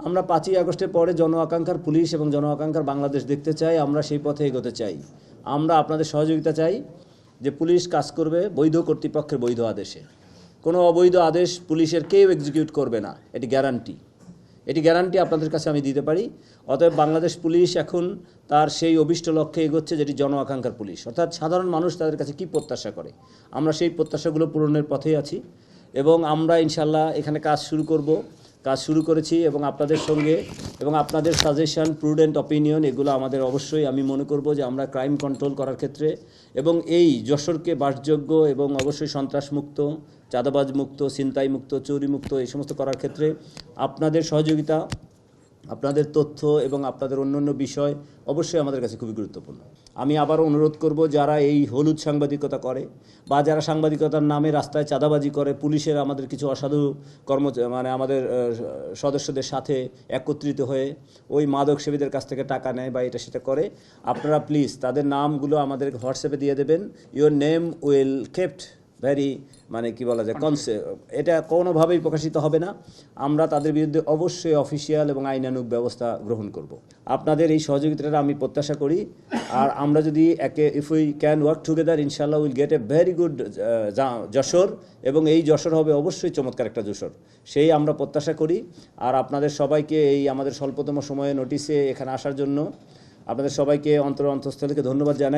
আমরা পাঁচই আগস্টের পরে জন আকাঙ্ক্ষার পুলিশ এবং জন আকাঙ্ক্ষার বাংলাদেশ দেখতে চাই, আমরা সেই পথে এগোতে চাই। আমরা আপনাদের সহযোগিতা চাই যে পুলিশ কাজ করবে বৈধ কর্তৃপক্ষের বৈধ আদেশে। কোনো অবৈধ আদেশ পুলিশের কেউ এক্সিকিউট করবে না, এটি গ্যারান্টি এটি গ্যারান্টি আপনাদের কাছে আমি দিতে পারি। অতএব বাংলাদেশ পুলিশ এখন তার সেই অভিষ্ট লক্ষ্যে এগোচ্ছে যেটি জন আকাঙ্ক্ষার পুলিশ। অর্থাৎ সাধারণ মানুষ তাদের কাছে কি প্রত্যাশা করে? আমরা সেই প্রত্যাশাগুলো পূরণের পথেই আছি এবং আমরা ইনশাল্লাহ এখানে কাজ শুরু করব। কাজ শুরু করেছি এবং আপনাদের সঙ্গে এবং আপনাদের সাজেশন প্রুডেন্ট অপিনিয়ন এগুলো আমাদের অবশ্যই আমি মনে করব যে আমরা ক্রাইম কন্ট্রোল করার ক্ষেত্রে এবং এই যশোরকে বাসযোগ্য এবং অবশ্যই সন্ত্রাসমুক্ত চাঁদাবাজ মুক্ত ছিনতাই মুক্ত চুরি মুক্ত এই সমস্ত করার ক্ষেত্রে আপনাদের সহযোগিতা আপনাদের তথ্য এবং আপনাদের অন্যান্য বিষয় অবশ্যই আমাদের কাছে খুবই গুরুত্বপূর্ণ। আমি আবারও অনুরোধ করব, যারা এই হলুদ সাংবাদিকতা করে বা যারা সাংবাদিকতার নামে রাস্তায় চাঁদাবাজি করে, পুলিশের আমাদের কিছু অসাধু কর্ম মানে আমাদের সদস্যদের সাথে একত্রিত হয়ে ওই মাদক সেবীদের কাছ থেকে টাকা নেয় বা এটা সেটা করে, আপনারা প্লিজ তাদের নামগুলো আমাদের হোয়াটসঅ্যাপে দিয়ে দেবেন। Your name will kept very মানে কি বলা যায় কনসে এটা কোনোভাবেই প্রকাশিত হবে না। আমরা তাদের বিরুদ্ধে অবশ্যই অফিসিয়াল এবং আইনানুগ ব্যবস্থা গ্রহণ করব। আপনাদের এই সহযোগিতাটা আমি প্রত্যাশা করি। আর আমরা যদি একে if we can work together ইনশাল্লাহ will get a very good Jashore. এবং এই যশোর হবে অবশ্যই চমৎকার একটা যশোর। সেই আমরা প্রত্যাশা করি। আর আপনাদের সবাইকে এই আমাদের স্বল্পতম সময়ে নোটিশে এখানে আসার জন্য আপনাদের সবাইকে অন্তর অন্তঃস্থল থেকে ধন্যবাদ জানাই।